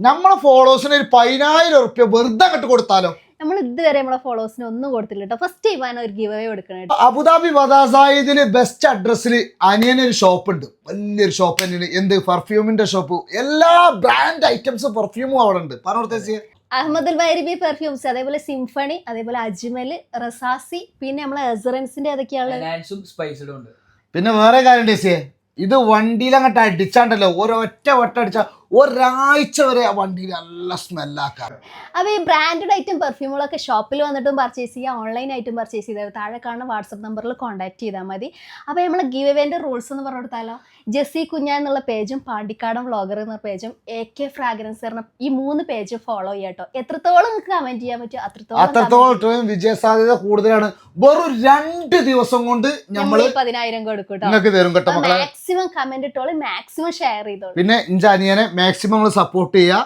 നമ്മളെ ഫോളോവേഴ്സിന് ഒരു പതിനായിരം ഉറുപ്യ വെറുതെ അങ്ങോട്ട് കൊടുത്താലോ? നമ്മൾ ഇതുവരെ നമ്മളെ ഫോളോവേഴ്സിന് ഒന്നും കൊടുത്തില്ല കേട്ടോ ഫസ്റ്റ് ടൈമാണ് ഒരു ഗിവ് അവേ കൊടുക്കണേ അബുദാബി വദാസായിദിൽ ബെസ്റ്റ് അഡ്രസ്സിൽ അനിയനൊരു ഷോപ്പ് ഉണ്ട്. വലിയൊരു ഷോപ്പ് തന്നെയാണ്. എന്ത്? പെർഫ്യൂമിന്റെ ഷോപ്പ് എല്ലാ ബ്രാൻഡ് ഐറ്റംസ് പെർഫ്യൂമും അവിടെ ഉണ്ട് പറഞ്ഞോടത്തേക്ക് അഹമ്മദുൽ വൈരിബി പെർഫ്യൂംസ് അതേപോലെ സിംഫണി അതേപോലെ അജ്മൽ റസാസി പിന്നെ നമ്മളെ എസറൻസിന്റെ ഏതൊക്കെയാണ് ഉണ്ട്. പിന്നെ വേറെ കാര്യം ടേസിയെ ഇത് വണ്ടിയിൽ അങ്ങോട്ട് അടിച്ചാണ്ടല്ലോ ഒരൊറ്റ വട്ടം അടിച്ചാൽ ഒരാഴ്ച വരെ ആ വണ്ടിയിൽ നല്ല സ്മെല്ലാക്കാം. അപ്പോൾ ഈ ബ്രാൻഡഡ് ഐറ്റം പെർഫ്യൂമുകളൊക്കെ ഷോപ്പിൽ വന്നിട്ടും പർച്ചേസ് ചെയ്യുക ഓൺലൈൻ ആയിട്ടും പർച്ചേസ് ചെയ്താൽ താഴെ കാണുന്ന വാട്സപ്പ് നമ്പറിൽ കോൺടാക്ട് ചെയ്താൽ മതി. അപ്പോൾ നമ്മൾ ഗിവ് എവേന്റെ റൂൾസ് എന്ന് പറഞ്ഞു കൊടുത്താലോ? ജെസ്സി കുഞ്ഞ എന്നുള്ള പേജും പാണ്ടിക്കാടൻ വ്ളോഗർ എന്ന പേജും എ കെ ഫ്രാഗ്രൻസ് എന്ന ഈ മൂന്ന് പേജ് ഫോളോ ചെയ്യാട്ടോ എത്രത്തോളം നിങ്ങൾക്ക് കമന്റ് ചെയ്യാൻ പറ്റും അത്രത്തോളം അത്രത്തോളം വിജയ സാധ്യത കൂടുതലാണ്. വെറും രണ്ട് ദിവസം കൊണ്ട് നമ്മൾ പതിനായിരം കൊടുക്കും നിങ്ങൾക്ക് തരും കേട്ടോ മാക്സിമം കമന്റ് ഇട്ടോളി മാക്സിമം ഷെയർ ചെയ്തോളൂ. പിന്നെ ഇഞ്ചാനിയനെ മാക്സിമം സപ്പോർട്ട് ചെയ്യുക